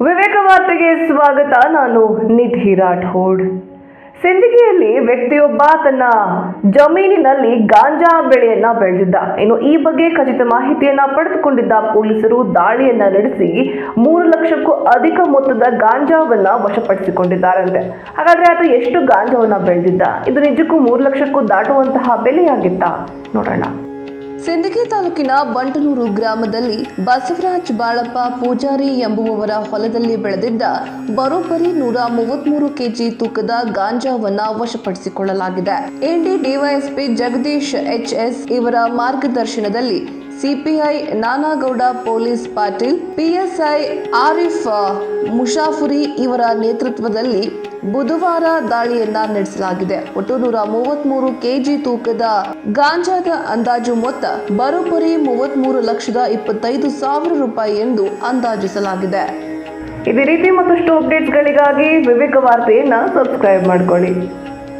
ವಿವೇಕ ವಾರ್ತೆಗೆ ಸ್ವಾಗತ. ನಾನು ನಿಧಿ ರಾಠೋಡ್. ಸಿಂದಗಿಯಲ್ಲಿ ವ್ಯಕ್ತಿಯೊಬ್ಬ ತನ್ನ ಜಮೀನಿನಲ್ಲಿ ಗಾಂಜಾ ಬೆಳೆಯನ್ನ ಬೆಳೆದಿದ್ದ. ಇನ್ನು ಈ ಬಗ್ಗೆ ಖಚಿತ ಮಾಹಿತಿಯನ್ನ ಪಡೆದುಕೊಂಡಿದ್ದ ಪೊಲೀಸರು ದಾಳಿಯನ್ನ ನಡೆಸಿ ಮೂರು ಲಕ್ಷಕ್ಕೂ ಅಧಿಕ ಮೊತ್ತದ ಗಾಂಜಾವನ್ನ ವಶಪಡಿಸಿಕೊಂಡಿದ್ದಾರಂತೆ. ಹಾಗಾದ್ರೆ ಆತ ಎಷ್ಟು ಗಾಂಜಾವನ್ನ ಬೆಳೆದಿದ್ದ? ಇದು ನಿಜಕ್ಕೂ ಮೂರು ಲಕ್ಷಕ್ಕೂ ದಾಟುವಂತಹ ಬೆಲೆಯಾಗಿತ್ತ? ನೋಡೋಣ. ಸಿಂದಗಿ ತಾಲೂಕಿನ ಬಂಟನೂರು ಗ್ರಾಮದಲ್ಲಿ ಬಸವರಾಜ್ ಬಾಳಪ್ಪ ಪೂಜಾರಿ ಎಂಬುವವರ ಹೊಲದಲ್ಲಿ ಬೆಳೆದಿದ್ದ ಬರೋಬ್ಬರಿ ನೂರ ಮೂವತ್ಮೂರು ಕೆಜಿ ತೂಕದ ಗಾಂಜಾವನ್ನ ವಶಪಡಿಸಿಕೊಳ್ಳಲಾಗಿದೆ. ಎನ್ಡಿ ಡಿವೈಎಸ್ಪಿ ಜಗದೀಶ್ ಎಚ್ಎಸ್ ಇವರ ಮಾರ್ಗದರ್ಶನದಲ್ಲಿ CPI Nanagouda police Patil, PSI Arif Mushafuri ಇವರ ನೇತೃತ್ವದಲ್ಲಿ ಬುಧವಾರ ದಾಳಿಯನ್ನ ನಡೆಸಲಾಗಿದೆ. ಒಟ್ಟು ನೂರ ಮೂವತ್ಮೂರು ಕೆಜಿ ತೂಕದ ಗಾಂಜಾದ ಅಂದಾಜು ಮೊತ್ತ ಬರೋಬ್ಬರಿ ಮೂವತ್ಮೂರು ಲಕ್ಷದ ಇಪ್ಪತ್ತೈದು ಸಾವಿರ ರೂಪಾಯಿ ಎಂದು ಅಂದಾಜಿಸಲಾಗಿದೆ. ಇದೇ ರೀತಿ ಮತ್ತಷ್ಟು ಅಪ್ಡೇಟ್ಸ್ಗಳಿಗಾಗಿ ವಿವೇಕ ವಾರ್ತೆಯನ್ನು ಸಬ್ಸ್ಕ್ರೈಬ್ ಮಾಡ್ಕೊಳ್ಳಿ.